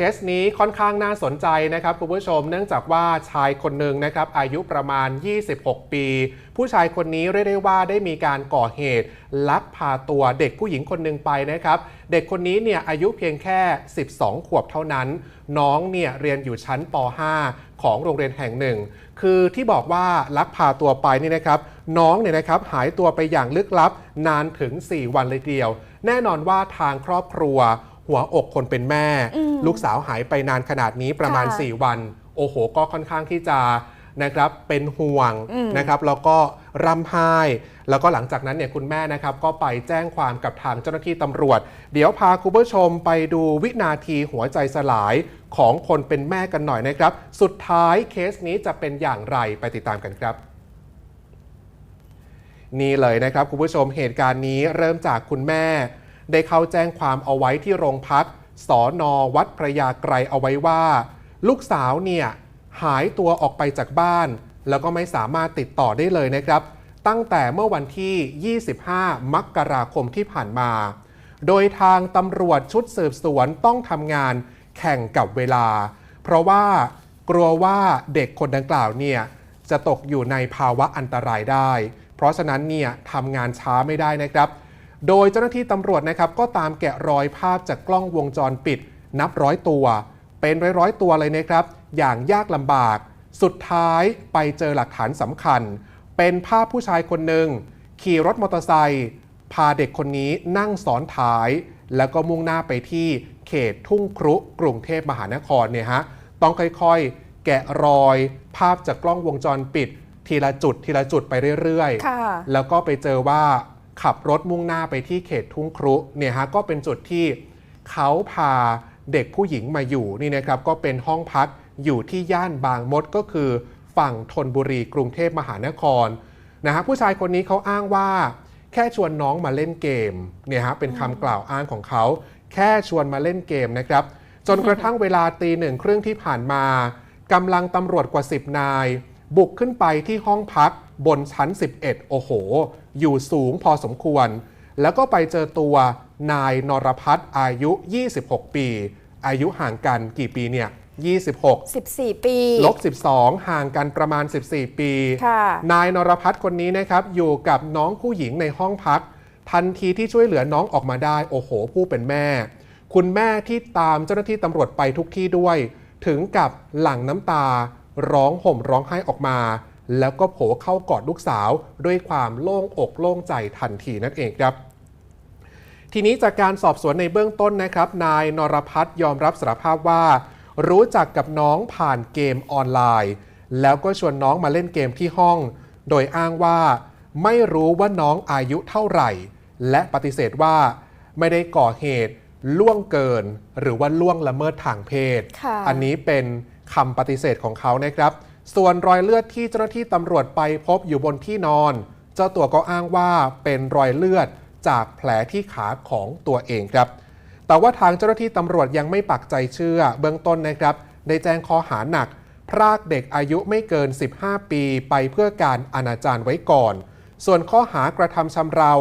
เคสนี้ค่อนข้างน่าสนใจนะครับคุณผู้ชม เนื่องจากว่าชายคนหนึ่งนะครับอายุประมาณ 26 ปี ผู้ชายคนนี้เรียกได้ว่าได้มีการก่อเหตุ ลักพาตัวเด็กผู้หญิงคนหนึ่งไปนะครับ เด็กคนนี้เนี่ยอายุเพียงแค่ 12 ขวบเท่านั้น น้องเนี่ยเรียนอยู่ชั้นป .5 ของโรงเรียนแห่งหนึ่ง คือที่บอกว่าลักพาตัวไปนี่นะครับน้องเนี่ยนะครับหายตัวไปอย่างลึกลับนานถึง 4 วันเลยเดียว แน่นอนว่าทางครอบครัว หัวอกคนเป็นแม่ ลูกสาวหายไปนานขนาดนี้ประมาณค่ะ4วัน โอ้โห ก็ค่อนข้างที่จะนะครับเป็นห่วงอืมนะครับแล้วก็ร่ำไห้ แล้วก็หลังจากนั้นเนี่ยคุณแม่นะครับ ก็ไปแจ้งความกับทางเจ้าหน้าที่ตำรวจ เดี๋ยวพาคุณผู้ชมไปดูวินาทีหัวใจสลายของคนเป็นแม่กันหน่อยนะครับ สุดท้ายเคสนี้จะเป็นอย่างไรไปติดตามกันครับนี่เลยนะครับคุณผู้ชมเหตุการณ์นี้เริ่มจากคุณแม่ ได้เข้าแจ้งความเอาไว้ที่โรงพักสอนอวัดพระยาไกรเอาไว้ว่า ลูกสาวเนี่ยหายตัวออกไปจากบ้าน แล้วก็ไม่สามารถติดต่อได้เลยนะครับ ตั้งแต่เมื่อวันที่ 25 มกราคมที่ผ่านมา โดยทางตำรวจชุดสืบสวนต้องทำงานแข่งกับเวลา เพราะว่ากลัวว่าเด็กคนดังกล่าวเนี่ยจะตกอยู่ในภาวะอันตรายได้ เพราะฉะนั้นเนี่ยทำงานช้าไม่ได้นะครับ โดยเจ้าหน้าที่ตำรวจนะครับก็ตามแกะรอยภาพจากกล้องวงจรปิด นับร้อยตัว เป็นร้อยร้อยๆตัวเลยนะครับ อย่างยากลำบาก สุดท้ายไปเจอหลักฐานสำคัญ เป็นภาพผู้ชายคนหนึ่งขี่รถมอเตอร์ไซค์พาเด็กคนนี้นั่งซ้อนท้าย แล้วก็มุ่งหน้าไปที่เขตทุ่งครุกรุงเทพมหานครเนี่ยฮะต้องค่อยๆ แกะรอย ภาพจากกล้องวงจรปิด ทีละจุดทีละจุดไปเรื่อยๆค่ะแล้วก็ไปเจอว่า ขับรถมุ่งหน้าไปที่เขตทุ่งครุเนี่ยฮะก็เป็นจุดที่เขาพาเด็กผู้หญิงมาอยู่นี่นะครับก็เป็นห้องพักอยู่ที่ย่านบางมดก็คือฝั่งธนบุรีกรุงเทพมหานครนะฮะผู้ชายคนนี้เขาอ้างว่า แค่ชวนน้องมาเล่นเกมเนี่ยฮะเป็นคำกล่าวอ้างของเขา แค่ชวนมาเล่นเกมนะครับ จนกระทั่งเวลาตีหนึ่งครึ่งที่ผ่านมากำลังตำรวจกว่า 10 นาย บุกขึ้นไปที่ห้องพัก บนชั้น 11 โอ้โห อยู่สูงพอสมควร แล้วก็ไปเจอตัวนายนรพัฒน์อายุ 26 ปี อายุห่างกันกี่ปีเนี่ย26 14 ปีลบ12 ห่างกันประมาณ 14 ปีค่ะนายนรพัฒน์คนนี้นะครับ อยู่กับน้องผู้หญิงในห้องพัก ทันทีที่ช่วยเหลือน้องออกมาได้ โอ้โห ผู้เป็นแม่ คุณแม่ที่ตามเจ้าหน้าที่ตำรวจไปทุกที่ด้วย ถึงกับหลั่งน้ำตา ร้องห่มร้องไห้ออกมา แล้วก็โผเข้ากอดลูกสาวด้วยความโล่งอกโล่งใจทันทีนั่นเองครับทีนี้จากการสอบสวนในเบื้องต้นนะครับ นายนรพัฒน์ยอมรับสารภาพว่า รู้จักกับน้องผ่านเกมออนไลน์ แล้วก็ชวนน้องมาเล่นเกมที่ห้อง โดยอ้างว่า ไม่รู้ว่าน้องอายุเท่าไหร่ และปฏิเสธว่า ไม่ได้ก่อเหตุล่วงเกิน หรือว่าล่วงละเมิดทางเพศค่ะอันนี้เป็นคำปฏิเสธของเขานะครับ ส่วนรอยเลือดที่เจ้าหน้าที่ตำรวจไปพบอยู่บนที่นอน เจ้าตัวก็อ้างว่าเป็นรอยเลือดจากแผลที่ขาของตัวเองครับ แต่ว่าทางเจ้าหน้าที่ตำรวจยังไม่ปักใจเชื่อ เบื้องต้นนะครับ ได้แจ้งข้อหาหนัก พรากเด็กอายุไม่เกิน 15 ปีไปเพื่อการอนาจารไว้ก่อน ส่วนข้อหากระทำชำเรา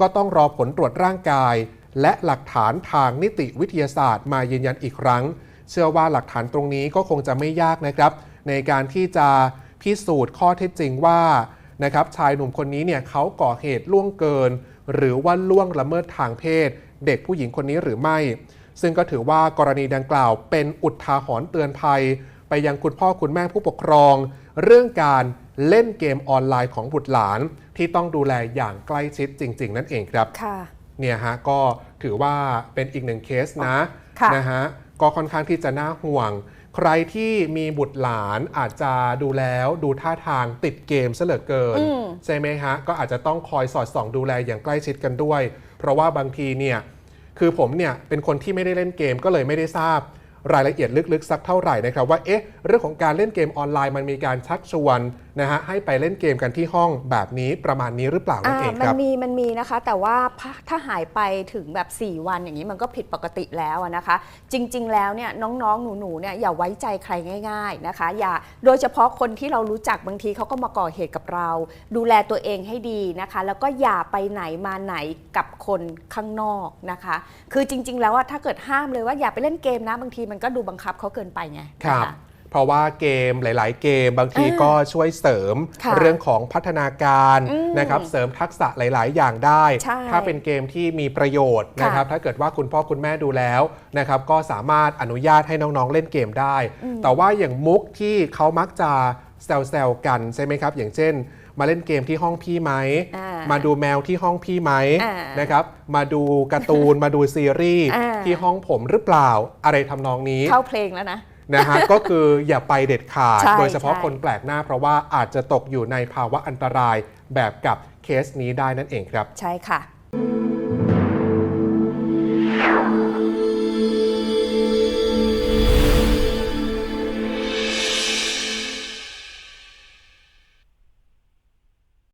ก็ต้องรอผลตรวจร่างกาย และหลักฐานทางนิติวิทยาศาสตร์มายืนยันอีกครั้ง เชื่อว่าหลักฐานตรงนี้ก็คงจะไม่ยากนะครับ ในการที่จะพิสูจน์ข้อเท็จจริงว่านะครับชายหนุ่มคนนี้เนี่ยเขาก่อเหตุล่วงเกิน หรือว่าล่วงละเมิดทางเพศ เด็กผู้หญิงคนนี้หรือไม่ ซึ่งก็ถือว่ากรณีดังกล่าวเป็นอุทาหรณ์เตือนภัย ไปยังคุณพ่อคุณแม่ผู้ปกครอง เรื่องการเล่นเกมออนไลน์ของบุตรหลาน ที่ต้องดูแลอย่างใกล้ชิดจริง ๆ นั่นเองครับค่ะเนี่ยฮะก็ถือว่าเป็นอีกหนึ่งเคสนะค่ะนะฮะก็ค่อนข้างที่จะน่าห่วง ใครที่มีบุตรหลานอาจจะดูแล้วดูท่าทางติดเกมซะเหลือเกินอืมใช่ไหมฮะ ก็อาจจะต้องคอยสอดส่องดูแลอย่างใกล้ชิดกันด้วย เพราะว่าบางทีเนี่ยคือผมเนี่ยเป็นคนที่ไม่ได้เล่นเกมก็เลยไม่ได้ทราบรายละเอียดลึกๆ สักเท่าไหร่นะครับว่าเอ๊ะเรื่องของการเล่นเกมออนไลน์มันมีการชักชวน นะฮะให้ไปเล่นเกมกันที่ห้องแบบนี้ประมาณนี้หรือเปล่านั่นเองมัครับมีมันมีนะคะ แต่ว่าถ้าถ้าหายไปถึงแบบ 4 วันอย่างนี้มันก็ผิดปกติแล้วอะนะคะ จริง ๆ แล้วเนี่ยน้องๆ หนูๆเนี่ยอย่าไว้ใจใครง่าย ๆนะคะ อย่าโดยเฉพาะคนที่เรารู้จักบางทีเขาก็มาก่อเหตุกับเรา ดูแลตัวเองให้ดีนะคะ แล้วก็อย่าไปไหนมาไหนกับคนข้างนอกนะคะ คือจริง ๆ แล้วว่าถ้าเกิดห้ามเลยว่าอย่าไปเล่นเกมนะบางทีมันก็ดูบังคับเขาเกินไปไงครับนะะ เพราะว่าเกมหลาย ๆ เกมบางทีอ่าก็ช่วยเสริมค่ะเรื่องของพัฒนาการอืมนะครับเสริมทักษะหลาย ๆ อย่างได้ใช่ถ้าเป็นเกมที่มีประโยชน์ค่ะนะครับถ้าเกิดว่าคุณพ่อคุณแม่ดูแล้วนะครับก็สามารถอนุญาตให้น้อง ๆ เล่นเกมได้ แต่ว่าอย่างมุกที่เขามักจะแซวๆกันใช่ไหมครับ อย่างเช่น มาเล่นเกมที่ห้องพี่ไหมอ่ามาดูแมวที่ห้องพี่ไหมอ่านะครับ มาดูการ์ตูน มาดูซีรีส์อ่าที่ห้องผมหรือเปล่า อะไรทำนองนี้ เข้าเพลงแล้วนะ นะฮะ ก็คืออย่าไปเด็ดขาด ใช่โดยเฉพาะใช่ คนแปลกหน้าเพราะว่าอาจจะตกอยู่ในภาวะอันตรายแบบกับเคสนี้ได้นั่นเองครับ ใช่ค่ะ